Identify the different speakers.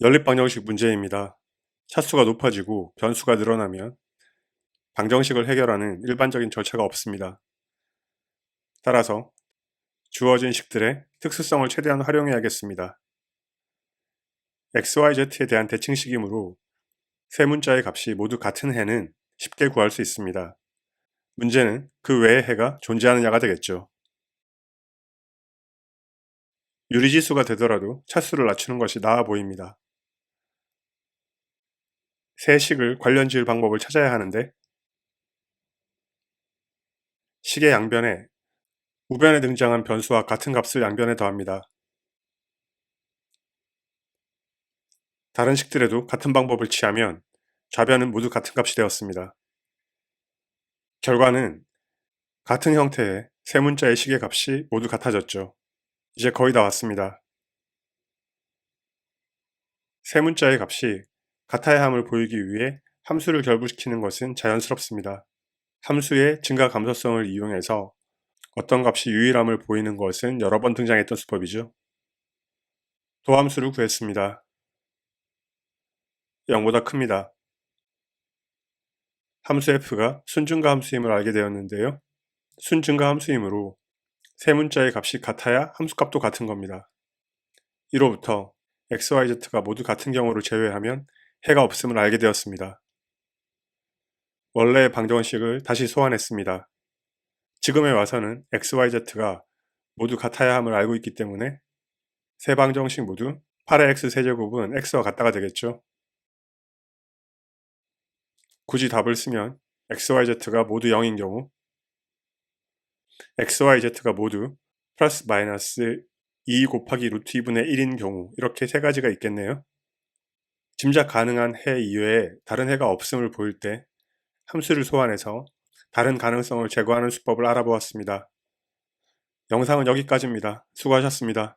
Speaker 1: 연립 방정식 문제입니다. 차수가 높아지고 변수가 늘어나면 방정식을 해결하는 일반적인 절차가 없습니다. 따라서 주어진 식들의 특수성을 최대한 활용해야겠습니다. XYZ에 대한 대칭식이므로 세 문자의 값이 모두 같은 해는 쉽게 구할 수 있습니다. 문제는 그 외의 해가 존재하느냐가 되겠죠. 유리지수가 되더라도 차수를 낮추는 것이 나아 보입니다. 세 식을 관련 지을 방법을 찾아야 하는데 식의 양변에 우변에 등장한 변수와 같은 값을 양변에 더합니다. 다른 식들에도 같은 방법을 취하면 좌변은 모두 같은 값이 되었습니다. 결과는 같은 형태의 세 문자의 식의 값이 모두 같아졌죠. 이제 거의 다 왔습니다. 세 문자의 값이 같아야 함을 보이기 위해 함수를 결부시키는 것은 자연스럽습니다. 함수의 증가 감소성을 이용해서 어떤 값이 유일함을 보이는 것은 여러 번 등장했던 수법이죠. 도함수를 구했습니다. 0보다 큽니다. 함수 f가 순증가 함수임을 알게 되었는데요. 순증가 함수이므로 세 문자의 값이 같아야 함수값도 같은 겁니다. 이로부터 xyz가 모두 같은 경우를 제외하면 해가 없음을 알게 되었습니다. 원래의 방정식을 다시 소환했습니다. 지금에 와서는 xyz가 모두 같아야 함을 알고 있기 때문에 세 방정식 모두 8의 x 세제곱은 x와 같다가 되겠죠. 굳이 답을 쓰면 xyz가 모두 0인 경우 xyz가 모두 플러스 마이너스 2 곱하기 루트 2분의 1인 경우 이렇게 세 가지가 있겠네요. 짐작 가능한 해 이외에 다른 해가 없음을 보일 때 함수를 소환해서 다른 가능성을 제거하는 수법을 알아보았습니다. 영상은 여기까지입니다. 수고하셨습니다.